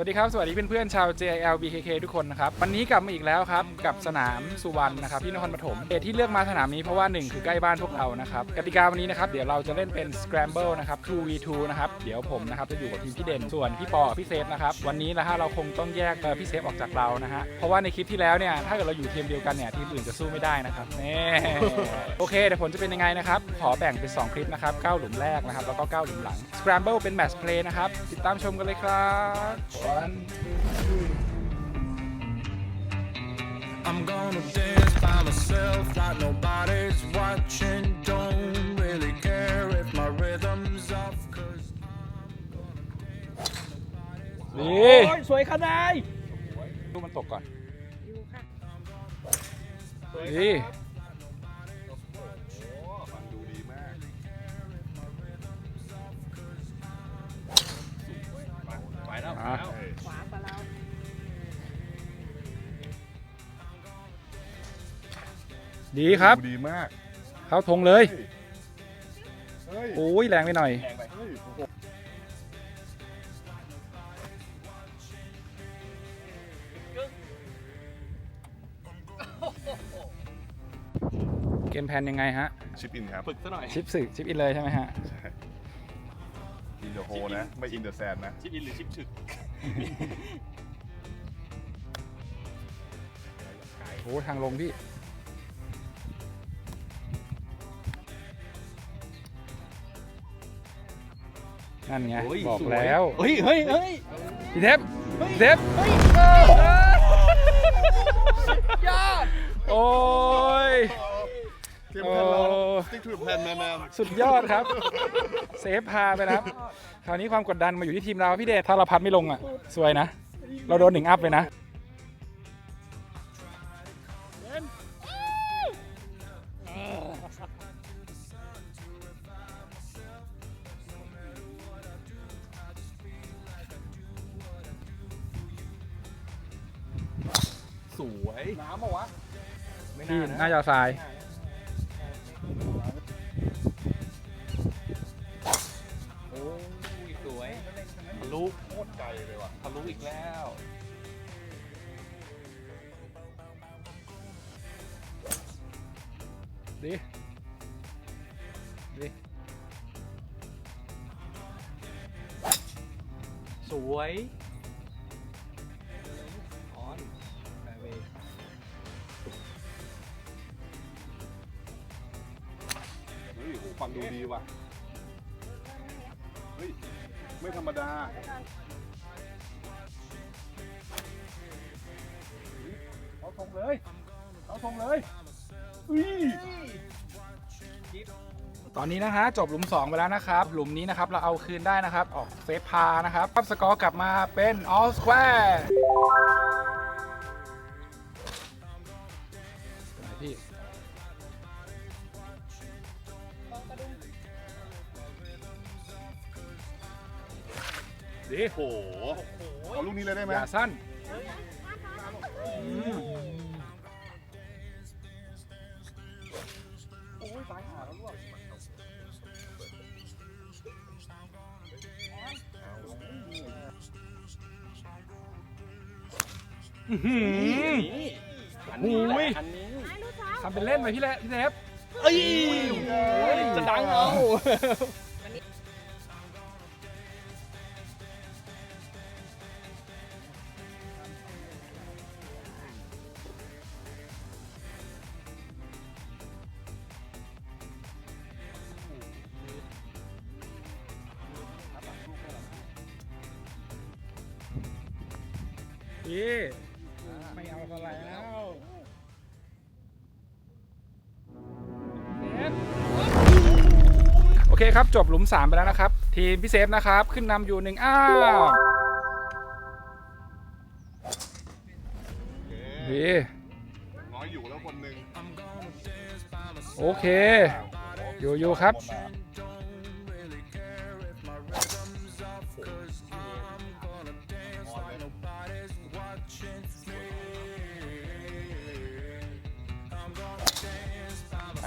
สวัสดีครับ สวัสดีเพื่อนๆชาว JIL BKK ทุกคนนะครับ วันนี้กลับมาอีกแล้วครับ กับสนามสุวรรณนะครับที่นครปฐมเหตุที่เลือกมาสนามนี้เพราะว่า 1 คือใกล้บ้านพวกเรานะครับกติกาวันนี้นะครับ เดี๋ยวเราจะเล่นเป็น Scramble นะครับ 2v2 นะครับ เดี๋ยวผมนะครับจะอยู่กับทีมพี่เด่นส่วนพี่ปอพี่เซฟนะครับ วันนี้นะฮะเราคงต้องแยกพี่เซฟออกจากเรานะฮะเพราะว่าในคลิปที่แล้วเนี่ยถ้าเกิดเราอยู่ทีมเดียวกันเนี่ยทีมอื่นจะสู้ไม่ได้นะครับแน่โอเคเดี๋ยวผลจะเป็นยังไงนะครับขอแบ่งเป็น2คลิปนะครับ9หลุมแรกนะครับแล้วก็9หลุมหลัง Scramble เป็น Match Play นะครับติดตามชมกันเลยครับ One I'm gonna dance by myself like nobody's watching. Don't really care if my rhythm's off, cause ดี โอ้ยสวยขนาด ลูกมันตกก่อนดี ไปแล้ว อ่ะ ดีครับ ดูดีมากเข้าธงเลย เฮ้ยโอ้ยแรงไปหน่อย แรงไปเฮ้ยโอ้โหเกมแพนยังไงฮะ ชิปอินครับฝึกซะหน่อย ชิปสึกชิปอินเลยใช่ไหมฮะ อินเดอะโฮนะ ไม่อินเดอะแซนนะ ชิปอินหรือชิปถึกโอ้ทางลงพี่ นั่นไงบอกแล้วเฮ้ยเฮ้ยเฮ้ยพี่เทปพี่เทปโอ้ยเกมแพนเราโอ้สติ๊กทูแพนแมนแมนสุดยอดครับ เซฟพาไปนะครับ คราวนี้ความกดดันมาอยู่ที่ทีมเราพี่เดชถ้าเราพัดไม่ลงอะ สวยนะ เราโดนหนึ่งอัพเลยนะ สวย น้ำปะวะไม่ที่น่าน่านะจะทราย โอ้ยสวยทะลุโคตรไกลเลยว่ะทะลุอีกแล้วดีดีสวย ฮ้ยโอ้โหฟังดูดีว่ะ เฮ้ย ไม่ธรรมดาเอาทงเลย เอาทงเลยอุ้ยตอนนี้นะฮะจบหลุม 2 ไปแล้วนะครับ หลุมนี้นะครับ เราเอาคืนได้นะครับ ออกเซฟพานะครับ ปั๊บสกอร์กลับมาเป็น all square เป็นไดีโอ้โหเอาลูกนี้เลยได้ไหมอย่าสั้นอื้อหืออันนี้แหโอ้ยละอันนี้ทำเป็นเล่นไปพี่แหละพี่เทปเอ้ยจะดังเอา พี่ไม่เอาอะไรแล้วโอเคครับ จบหลุม 3 ไปแล้วนะครับ ทีมพี่เซฟนะครับ ขึ้นนำอยู่หนึ่งอ้าวดีน้อยอยู่แล้วคนหนึ่งโอเค อยู่อยู่ครับ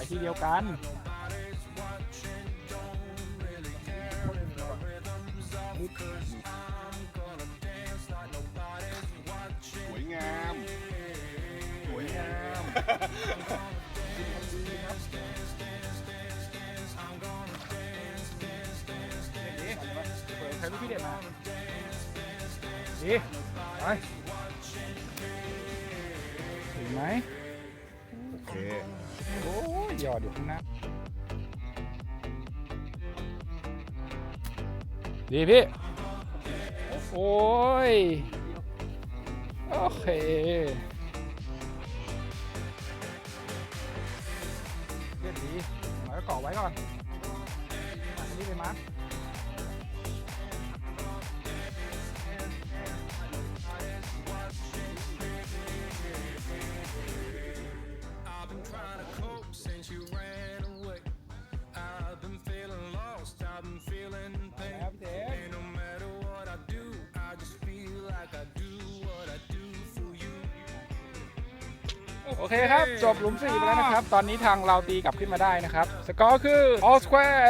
ที่เดียวกัน สวยงาม สวยงาม เปิดใช้ลูกพี่เด็ดมาดีไปถึงไหม โอเค โอ้ยหยอดอยู่ข้างหน้าดีพี่ โอ้ย โอเค เรียบดีหมายก็เกาะไว้ก่อนอันนี้เป็นมาร์ โอเคครับ จบหลุม4ไปแล้วนะครับ ตอนนี้ทางเราตีกลับขึ้นมาได้นะครับ สกอร์คือ all square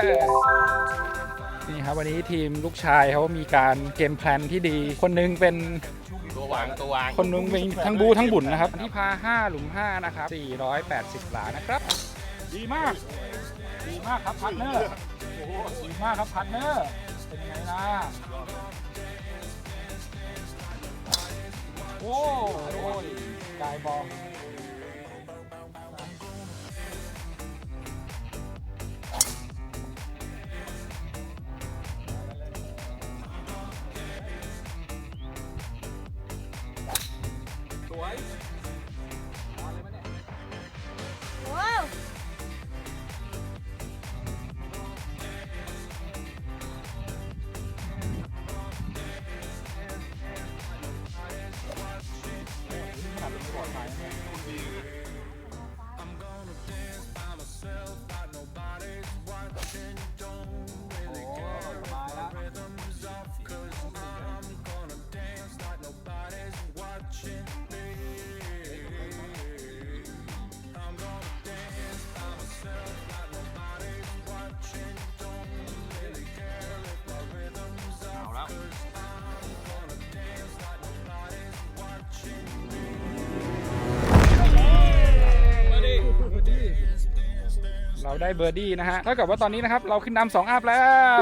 นี่ครับวันนี้ทีมลูกชายเขามีการเกมแพลนที่ดี คนหนึงเป็นตัววางตัววางคนหนึงเป็นทั้งบูทั้งบุญนะครับที่พา 5 หลุม 5 นะครับ 480 หลานะครับ ดีมาก ดีมากครับพาร์ทเนอร์ดีมากครับพาร์ทเนอร์เป็นยังไงล่ะโอ้โอ้ยกายบอล ได้เบอร์ดี้นะฮะเท่ากับว่าตอนนี้นะครับเราขึ้นนำสองอัพแล้ว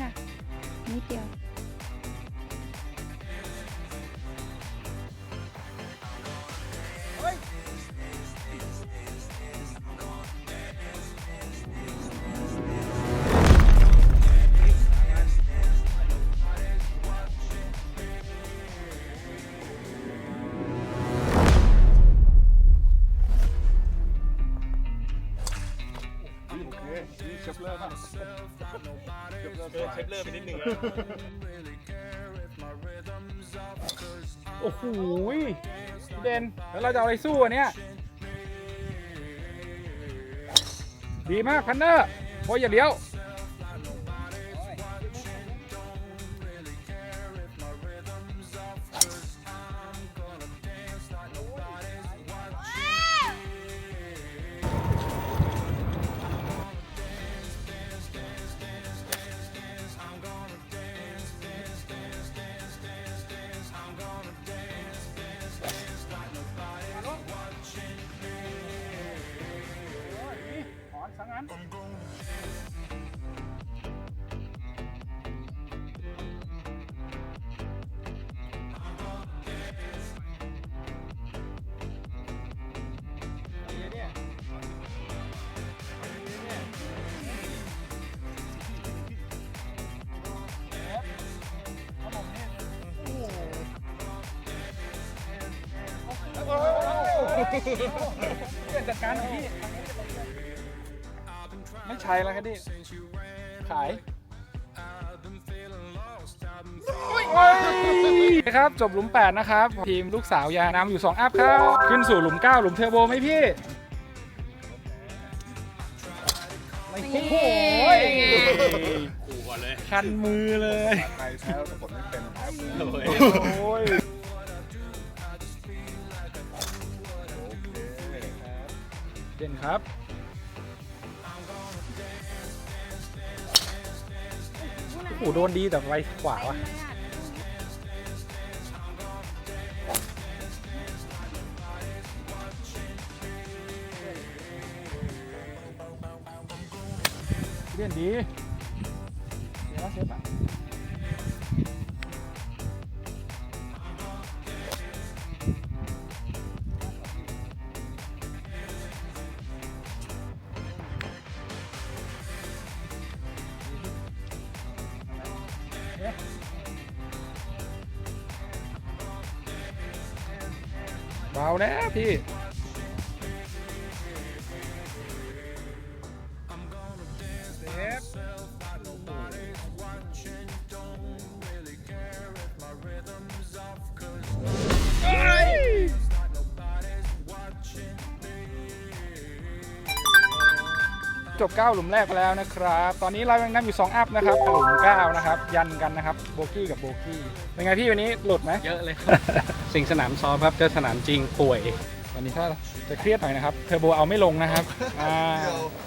ค่ะนิดเดียว โอ้โหพี่เดนแล้วเราจะเอาอะไรสู้อันเนี้ยดีมากพันเนอร์โอ้ยอย่าเลี้ยว ถอนสังงั้นเรื่องจัดการของพี่ ไม่ใช่แล้วครับพี่ขายครับจบหลุม 8 นะครับ ทีมลูกสาวยานำอยู่ 2 อัพครับ ขึ้นสู่หลุม 9 หลุมเทอร์โบไหมพี่ไม่โอ้โหขู่ก่อนเลยคันมือเลยใครแพ้แต่กดไม่เป็นครับโอ้ยโอ้ยเด่นครับ โอ้โดนดีแต่ไวขวาวะเล่นดีเดี๋ เอาแล้วพี่ จบ 9 หลุมแรกไปแล้วนะครับ ตอนนี้เรายังนั่งอยู่ 2 อัพนะครับ หลุม 9 นะครับ ยันกันนะครับ โบกี้กับโบกี้ เป็นไงพี่วันนี้หลุดไหม เยอะเลยครับ สิ่งสนามซ้อมครับเจอสนามจริงป่วย วันนี้ถ้าจะเครียดหน่อยนะครับ เทอร์โบเอาไม่ลงนะครับ อ่า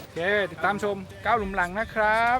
โอเค ติดตามชม 9 หลุมหลังนะครับ